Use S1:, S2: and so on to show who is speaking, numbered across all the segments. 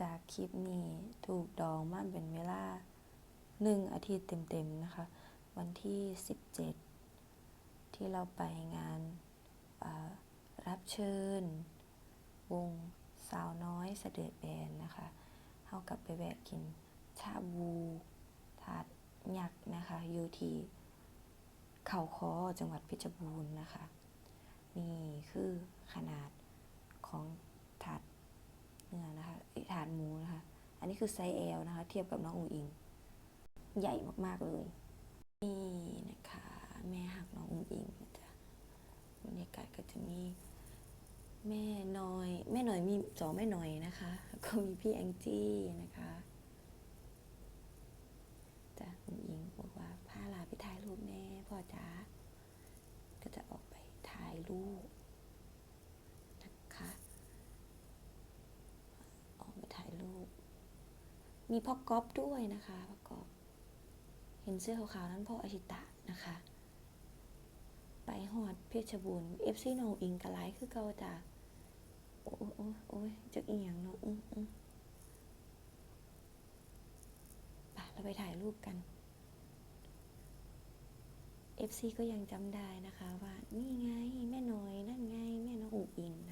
S1: จากคลิปนี้ถูกดองมาเป็นเวลาหนึ่งอาทิตย์เต็มๆนะคะ วันที่ 17 ที่เราไปงานารับเชิญ วงสาวน้อยเสด็จแบนนะคะเท่ากับไปแวะกินชาบูถาดหยักษ์นะคะอยู่ที่เขาคอจังหวัดเพชรบูรณ์นะคะ นี่คือขนาดของ เนื้อนะคะเอ้ยถาดหมูนะคะ อันนี้คือไซส์ L นะคะ เทียบกับน้องอุ๋งอิง ใหญ่มากๆเลย นี่นะคะ แม่หักน้องอุ๋งอิงนะจ๊ะบรรยากาศก็จะมีแม่น้อย แม่หน่อยมีสองแม่หน่อยนะคะก็มีพี่แองจี้นะคะจ้ะอุ๋งอิงบอกว่าพาลาไปถ่ายรูปแน่พ่อจ๋าก็จะออกไปถ่ายรูปนะคะ ออกไปถ่ายรูป มีพ่อก๊อฟด้วยนะคะพ่อก๊อฟเห็นเสื้อขาวๆนั้นพ่ออาชิตะนะคะ ไปหอดเพชรบูรณ์เอฟซีน้องอิงกะไลคือเก่าจ้ะโอ้โอ้โอ้ยจักอียงเนาะอืมอืมไปเราไปถ่ายรูปกัน FC ก็ยังจำได้นะคะว่า นี่ไง แม่น้อย นั่นไง แม่น้องอุ๋งอิงน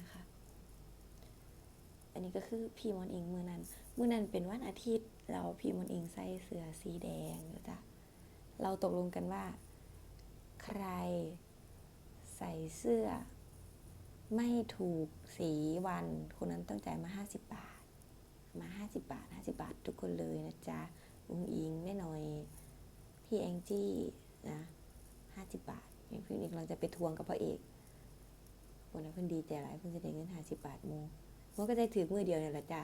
S1: ะคะ นนี้ก็คือพี่มอนอิงมือนั้นมือนั้นเป็นวันอาทิตย์ เราพี่มอนอิงใส่เสื้อสีแดงนะจ๊ะเราตกลงกันว่า ใครใส่เสื้อ ไม่ถูกสีวัน คนนั้นต้องจ่ายมา 50 บาท มา 50 บาท 50 บาท ทุกคนเลยนะจ๊ะอุงอิงแม่หน่อย พี่แองจี้นะ50 บาทองพี่เอกเราจะไปทวงกับพ่อเอกวันนั้นเพิ่นดีใจหลายเพิ่นจะได้เงิน50บาทมู มันก็ได้ถือมือเดียวเนี่ยแหละจ้ะ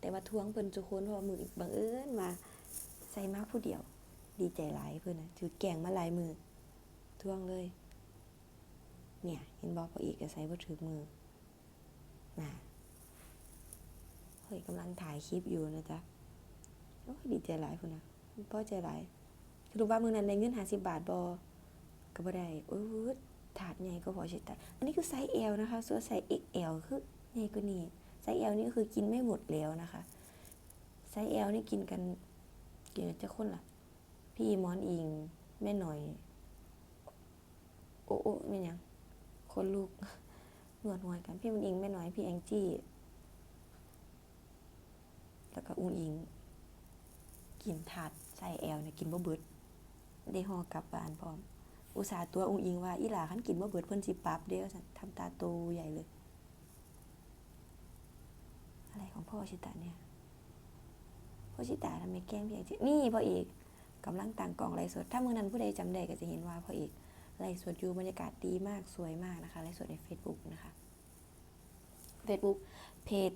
S1: แต่ว่าทวงเพิ่นทุคนเพราะว่ามือบังเอิญมาใส่มาผู้เดียว ดีใจหลายเพิ่นนะถือแกงมาหลายมือทวงเลย เนี่ยเห็นบอกพออีกก็ใส่บ่ถือมือน่ะเฮ้ยกำลังถ่ายคลิปอยู่นะจ๊ะโอ้ยดีใจหลายเพิ่นนะพ่อใจหลายสรุปว่ามือนั้นได้เงิน50บบาทบ่ก็บ่ได้โอ้ยถาดใหญ่ก็พอใช้ตัดอันนี้คือไซส์ L นะคะ ส่วนไซส์ XL คือนี่ก็นี่ ไซส์ L นี่คือกินไม่หมดแล้วนะคะ ไซส์ L นี่กินกันกินกันจะคนละพี่มอนอิงแม่หน่อย โอ้โอ้ไม่ยังคนลูกหนวดหวยกันพี่มอนอิงแม่หน่อยพี่แองจี้แล้วก็อุ้งอิง กินถาดไซส์ L เนี่ยกินบ่เบิดได้หอกลับบ้านพร้อมอุตส่าห์ตัวอุ้งอิงว่าอีหลาคันกินบ่เบิดเพิ่นสิปรับเด้อทำตาโตใหญ่เลย อะไรของพ่อชิตะเนี่ยพ่อชิตะทำไมแกล้งพี่เอกจินี่พ่อเอกกำลังต่างกล่องไลฟ์สด ถ้ามือนั้นผู้ใดจำได้ก็จะเห็นว่าพ่อเอกไลฟ์สดอยู่บรรยากาศดีมากสวยมากนะคะไลฟ์สดใน Facebook นะคะ Facebook เพจ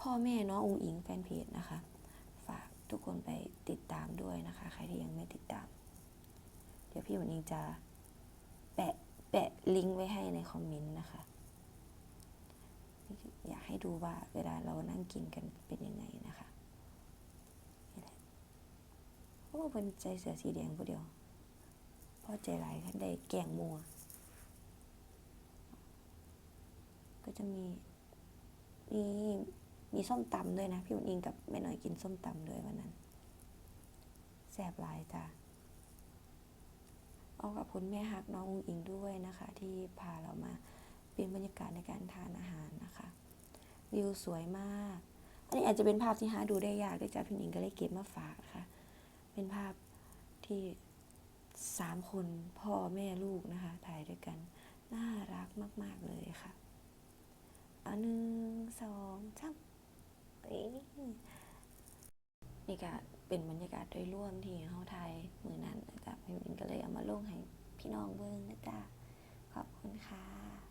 S1: พ่อแม่น้องอุงอิงแฟนเพจนะคะ ฝากทุกคนไปติดตามด้วยนะคะ ใครที่ยังไม่ติดตาม เดี๋ยวพี่วันนี้จะแปะแปะลิงก์ไว้ให้ในคอมเมนต์นะคะ อยากให้ดูว่าเวลาเรานั่งกินกันเป็นยังไงนะคะนี่แหละเพราะว่าเป็นใจเสือสีแดงผู้เดียวพราะใจหลายคันได้แกงมัว ก็จะมีมีมีส้มตำด้วยนะ พี่อุ่นอิงกับแม่หน่อยกินส้มตำด้วยวันนั้นแซ่บหลายจ้ะเอากับคุณแม่ฮักน้องอุงอิงด้วยนะคะ ที่พาเรามา เปลี่ยนบรรยากาศในการทานอาหารนะคะ วิวสวยมาก อันนี้อาจจะเป็นภาพที่หาดูได้ยากด้วยจ้ะพี่หนิงก็เลยเก็บมาฝากะคะเป็นภาพที่สามคนพ่อแม่ลูกนะคะถ่ายด้วยกัน น่ารักมาก ๆ เลยค่ะเอาหนึ่งสองสามนี่ก็เป็นบรรยากาศโดยรวมที่เฮาไทยมือนั้นนะจ๊ะพี่หนิงก็เลยเอามาลงให้พี่น้องเบิ่งนะจ๊ะขอบคุณค่ะ